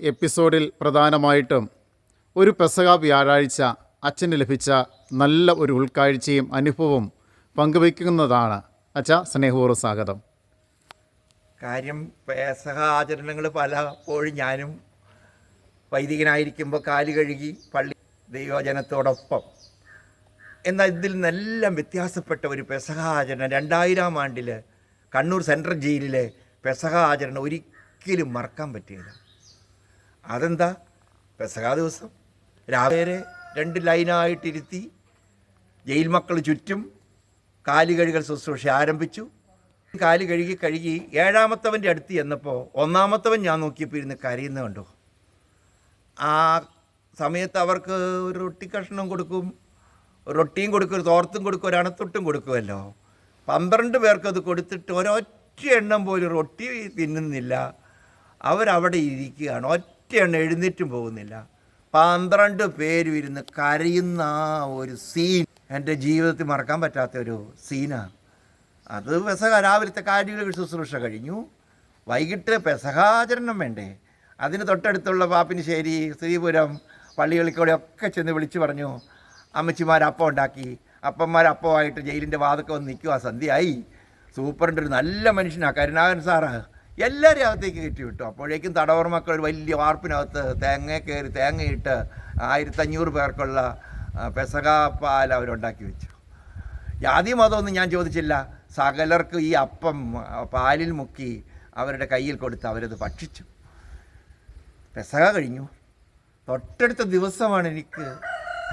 എപ്പിസോഡിൽ പ്രധാനമായിട്ടും ഒരു പെസക വ്യാഴാഴ്ച അച്ഛന് ലഭിച്ച നല്ല ഒരു ഉൾക്കാഴ്ചയും അനുഭവവും പങ്കുവയ്ക്കുന്നതാണ്. അച്ഛ സ്നേഹപൂർവ സ്വാഗതം. കാര്യം പേസക ആചരണങ്ങൾ പലപ്പോഴും ഞാനും വൈദികനായിരിക്കുമ്പോൾ കാൽ കഴുകി പള്ളി ദൈവജനത്തോടൊപ്പം എന്നാൽ ഇതിൽ നിന്നെല്ലാം വ്യത്യാസപ്പെട്ട ഒരു പെസക ആചരണം രണ്ടായിരം ആണ്ടിൽ കണ്ണൂർ സെൻട്രൽ ജയിലിലെ പെസക ആചരണം ഒരിക്കലും മറക്കാൻ പറ്റിയില്ല. അതെന്താ? പെസകാ ദിവസം. രാവിലെ രണ്ട് ലൈനായിട്ടിരുത്തി ജയിൽ മക്കൾ ചുറ്റും കാലി കഴുകൽ ശുശ്രൂഷ ആരംഭിച്ചു. കാൽ കഴുകി കഴുകി ഏഴാമത്തവന്റെ അടുത്ത് ചെന്നപ്പോൾ ഒന്നാമത്തവൻ ഞാൻ നോക്കിയപ്പോൾ ഇരുന്ന് കരയുന്ന കണ്ടു. ആ സമയത്ത് അവർക്ക് ഒരു റൊട്ടി കഷ്ണം കൊടുക്കും റൊട്ടിയും കൊടുക്കും ഒരു തോർത്തും കൊടുക്കും ഒരു അണത്തൊട്ടും കൊടുക്കുമല്ലോ. പന്ത്രണ്ട് പേർക്ക് അത് കൊടുത്തിട്ട് ഒരൊറ്റ എണ്ണം പോലും റൊട്ടി തിന്നുന്നില്ല. അവരവിടെ ഇരിക്കുകയാണ്. ഒറ്റ എണ്ണം എഴുന്നേറ്റും പോകുന്നില്ല. പന്ത്രണ്ട് പേരും ഇരുന്ന് കരയുന്ന ആ ഒരു സീൻ എന്റെ ജീവിതത്തിൽ മറക്കാൻ പറ്റാത്ത ഒരു സീനാണ് അത് പെസഹ. രാവിലത്തെ കാര്യങ്ങൾ ശുശ്രൂഷ കഴിഞ്ഞു. വൈകിട്ട് പെസഹാചരണം വേണ്ടേ? അതിന് തൊട്ടടുത്തുള്ള പാപ്പിനിശ്ശേരി ശ്രീപുരം പള്ളികളിൽ കൂടെ ഒക്കെ ചെന്ന് വിളിച്ചു പറഞ്ഞു അമ്മച്ചിമാർ അപ്പം ഉണ്ടാക്കി. അപ്പന്മാർ അപ്പമായിട്ട് ജയിലിന്റെ വാതൊക്കെ വന്ന് നിൽക്കുക സന്ധ്യയായി. സൂപ്പറിന്റെ ഒരു നല്ല മനുഷ്യനാണ് കരുണാകരൻ സാറ്. എല്ലാവരെയും അകത്തേക്ക് കയറ്റി വിട്ടു. അപ്പോഴേക്കും തടവർ മക്കൾ വലിയ വാർപ്പിനകത്ത് തേങ്ങ കയറി തേങ്ങയിട്ട് ആയിരത്തഞ്ഞൂറ് പേർക്കുള്ള ആ, പെസക പാൽ അവരുണ്ടാക്കി വെച്ചു. ജാതി മതമൊന്നും ഞാൻ ചോദിച്ചില്ല. സകലർക്ക് ഈ അപ്പം പാലിൽ മുക്കി അവരുടെ കയ്യിൽ കൊടുത്ത് അവരത് ഭക്ഷിച്ചു. പെസക കഴിഞ്ഞു. തൊട്ടടുത്ത ദിവസമാണ് എനിക്ക്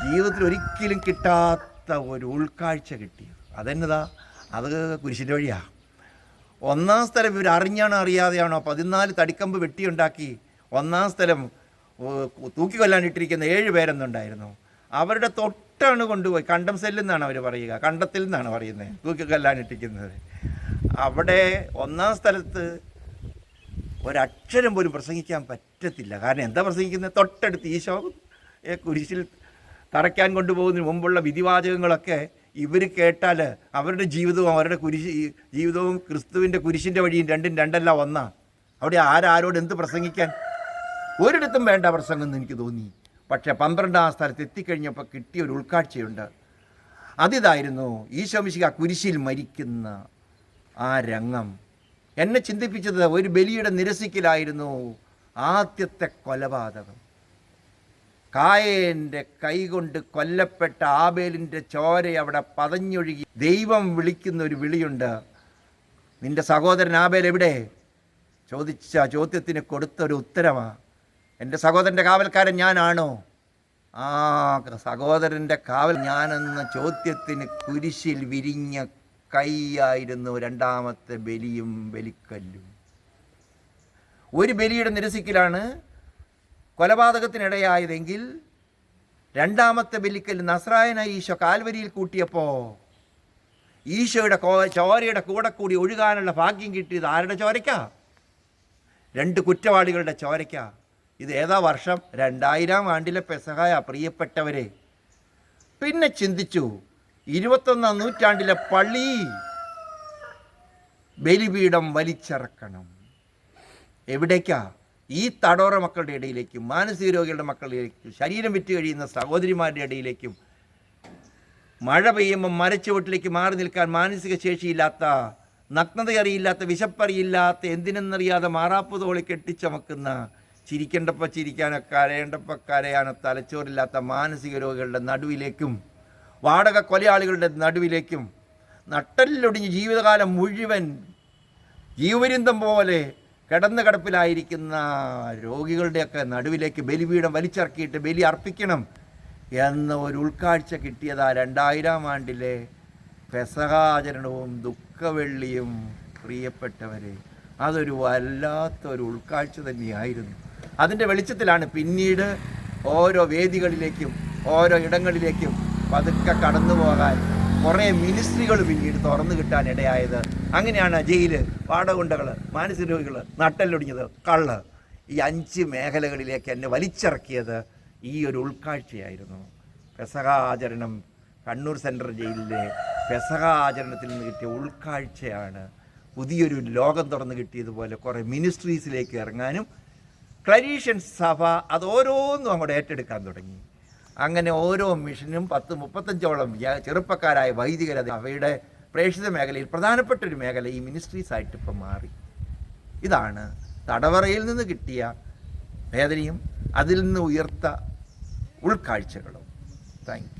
ജീവിതത്തിൽ ഒരിക്കലും കിട്ടാത്ത ഒരു ഉൾക്കാഴ്ച കിട്ടിയത്. അതെന്നതാ? അത് കുരിശിന്റെ വഴിയാണ് ഒന്നാം സ്ഥലം ഇവർ അറിഞ്ഞാണോ അറിയാതെയാണോ പതിനാല് തടിക്കമ്പ് വെട്ടിയുണ്ടാക്കി ഒന്നാം സ്ഥലം തൂക്കിക്കൊല്ലാനിട്ടിരിക്കുന്ന ഏഴ് പേരെന്നുണ്ടായിരുന്നു. അവരുടെ തൊട്ടാണ് കൊണ്ടുപോയി കണ്ടം സെല്ലിൽ നിന്നാണ് അവർ പറയുക കണ്ടത്തിൽ നിന്നാണ് പറയുന്നത് തൂക്കിക്കൊല്ലാനിട്ടിരിക്കുന്നത്. അവിടെ ഒന്നാം സ്ഥലത്ത് ഒരക്ഷരം പോലും പ്രസംഗിക്കാൻ പറ്റത്തില്ല. കാരണം എന്താ പ്രസംഗിക്കുന്നത്? തൊട്ടടുത്ത് ഈശോ കുരിശിൽ തറയ്ക്കാൻ കൊണ്ടുപോകുന്നതിന് മുമ്പുള്ള വിധിവാചകങ്ങളൊക്കെ ഇവർ കേട്ടാൽ അവരുടെ ജീവിതവും അവരുടെ കുരിശ് ജീവിതവും ക്രിസ്തുവിന്റെ കുരിശിന്റെ വഴിയും രണ്ടും രണ്ടല്ല ഒന്നാ. അവിടെ ആരാരോട് എന്ത് പ്രസംഗിക്കാൻ? ഒരിടത്തും വേണ്ട പ്രസംഗം എന്ന് എനിക്ക് തോന്നി. പക്ഷേ പന്ത്രണ്ടാം സ്ഥലത്ത് എത്തിക്കഴിഞ്ഞപ്പോൾ കിട്ടിയ ഒരു ഉൾക്കാഴ്ചയുണ്ട്. അതിതായിരുന്നു ഈശോമിശിക കുരിശിൽ മരിക്കുന്ന ആ രംഗം. എന്നെ ചിന്തിപ്പിച്ചത് ഒരു ബലിയുടെ നിരസിക്കലായിരുന്നു ആദ്യത്തെ കൊലപാതകം. കായേന്റെ കൈകൊണ്ട് കൊല്ലപ്പെട്ട ആബേലിന്റെ ചോര അവിടെ പതഞ്ഞൊഴുകി. ദൈവം വിളിക്കുന്ന ഒരു വിളിയുണ്ട്. നിന്റെ സഹോദരൻ ആബേൽ എവിടെ? ചോദിച്ച ചോദ്യത്തിന് കൊടുത്തൊരു ഉത്തരമാ. എന്റെ സഹോദരന്റെ കാവൽക്കാരൻ ഞാനാണോ? ആ സഹോദരന്റെ കാവൽ ഞാനെന്ന ചോദ്യത്തിന് കുരിശിൽ വിരിഞ്ഞ കൈയായിരുന്നു രണ്ടാമത്തെ ബലിയും ബലിക്കല്ലും ഒരു ബലിയുടെ നിരസിക്കലാണ് കൊലപാതകത്തിനിടയായതെങ്കിൽ രണ്ടാമത്തെ ബലിക്കൽ നസ്രായന ഈശോ കാൽവരിയിൽ കൂട്ടിയപ്പോൾ ഈശോയുടെ ചോരയുടെ കൂടെ കൂടി ഒഴുകാനുള്ള ഭാഗ്യം കിട്ടിയത് ആരുടെ ചോരയ്ക്കാ? രണ്ട് കുറ്റവാളികളുടെ ചോരയ്ക്കാ. ഇത് ഏതാ വർഷം? രണ്ടായിരം ആണ്ടിലെ പെസഹായ പ്രിയപ്പെട്ടവരെ. പിന്നെ ചിന്തിച്ചു ഇരുപത്തൊന്നാം നൂറ്റാണ്ടിലെ പള്ളി ബലിപീഠം വലിച്ചിറക്കണം. എവിടേക്കാ? ഈ തടോറ മക്കളുടെ ഇടയിലേക്കും മാനസിക രോഗികളുടെ മക്കളുടെ ഇടയിലേക്കും ശരീരം വിറ്റ് കഴിയുന്ന സഹോദരിമാരുടെ ഇടയിലേക്കും മഴ പെയ്യുമ്പോൾ മരച്ചുവട്ടിലേക്ക് മാറി നിൽക്കാൻ മാനസിക ശേഷിയില്ലാത്ത നഗ്നത അറിയില്ലാത്ത വിശപ്പറിയില്ലാത്ത എന്തിനെന്നറിയാതെ മാറാപ്പ് തോളി കെട്ടിച്ചമക്കുന്ന ചിരിക്കേണ്ടപ്പോൾ ചിരിക്കാനോ കരയേണ്ടപ്പോൾ കരയാനോ തലച്ചോറില്ലാത്ത മാനസിക രോഗികളുടെ നടുവിലേക്കും വാടക കൊലയാളികളുടെ നടുവിലേക്കും നട്ടലിലൊടിഞ്ഞ് ജീവിതകാലം മുഴുവൻ ജീവരിന്തം പോലെ കിടന്ന് കിടപ്പിലായിരിക്കുന്ന രോഗികളുടെയൊക്കെ നടുവിലേക്ക് ബലിപീഠം വലിച്ചിറക്കിയിട്ട് ബലി അർപ്പിക്കണം എന്ന ഒരു ഉൾക്കാഴ്ച കിട്ടിയതാ രണ്ടായിരം ആണ്ടിലെ പെസഹാചരണവും ദുഃഖവെള്ളിയും പ്രിയപ്പെട്ടവരെ. അതൊരു വല്ലാത്തൊരു ഉൾക്കാഴ്ച തന്നെയായിരുന്നു. അതിന്റെ വെളിച്ചത്തിലാണ് പിന്നീട് ഓരോ വേദികളിലേക്കും ഓരോ ഇടങ്ങളിലേക്കും പതുക്കെ കടന്നു പോകാൻ കുറേ മിനിസ്ട്രികൾ പിന്നീട് തുറന്നു കിട്ടാൻ ഇടയായത്. അങ്ങനെയാണ് ജയിൽ പാടകുണ്ടകൾ മാനസിക രോഗികൾ നട്ടല്ലൊടിഞ്ഞത് കള്ള്. ഈ അഞ്ച് മേഖലകളിലേക്ക് എന്നെ വലിച്ചിറക്കിയത് ഈ ഒരു ഉൾക്കാഴ്ചയായിരുന്നു. പെസഹ ആചരണം കണ്ണൂർ സെൻട്രൽ ജയിലിലെ പെസഹ ആചരണത്തിൽ നിന്ന് കിട്ടിയ ഉൾക്കാഴ്ചയാണ്. പുതിയൊരു ലോകം തുറന്നു കിട്ടിയതുപോലെ കുറേ മിനിസ്ട്രീസിലേക്ക് ഇറങ്ങാനും ക്ലരീഷ്യൻ സഭ അത് ഓരോന്നും അങ്ങോട്ട് ഏറ്റെടുക്കാൻ തുടങ്ങി. അങ്ങനെ ഓരോ മിഷനും പത്ത് മുപ്പത്തഞ്ചോളം ചെറുപ്പക്കാരായ വൈദികർ അവയുടെ പ്രേക്ഷിത മേഖലയിൽ പ്രധാനപ്പെട്ട ഒരു മേഖല ഈ മിനിസ്ട്രീസ് ആയിട്ട് ഇപ്പം മാറി. ഇതാണ് തടവറയിൽ നിന്ന് കിട്ടിയ വേദനയും അതിൽ നിന്ന് ഉയർത്ത ഉൾക്കാഴ്ചകളും. താങ്ക്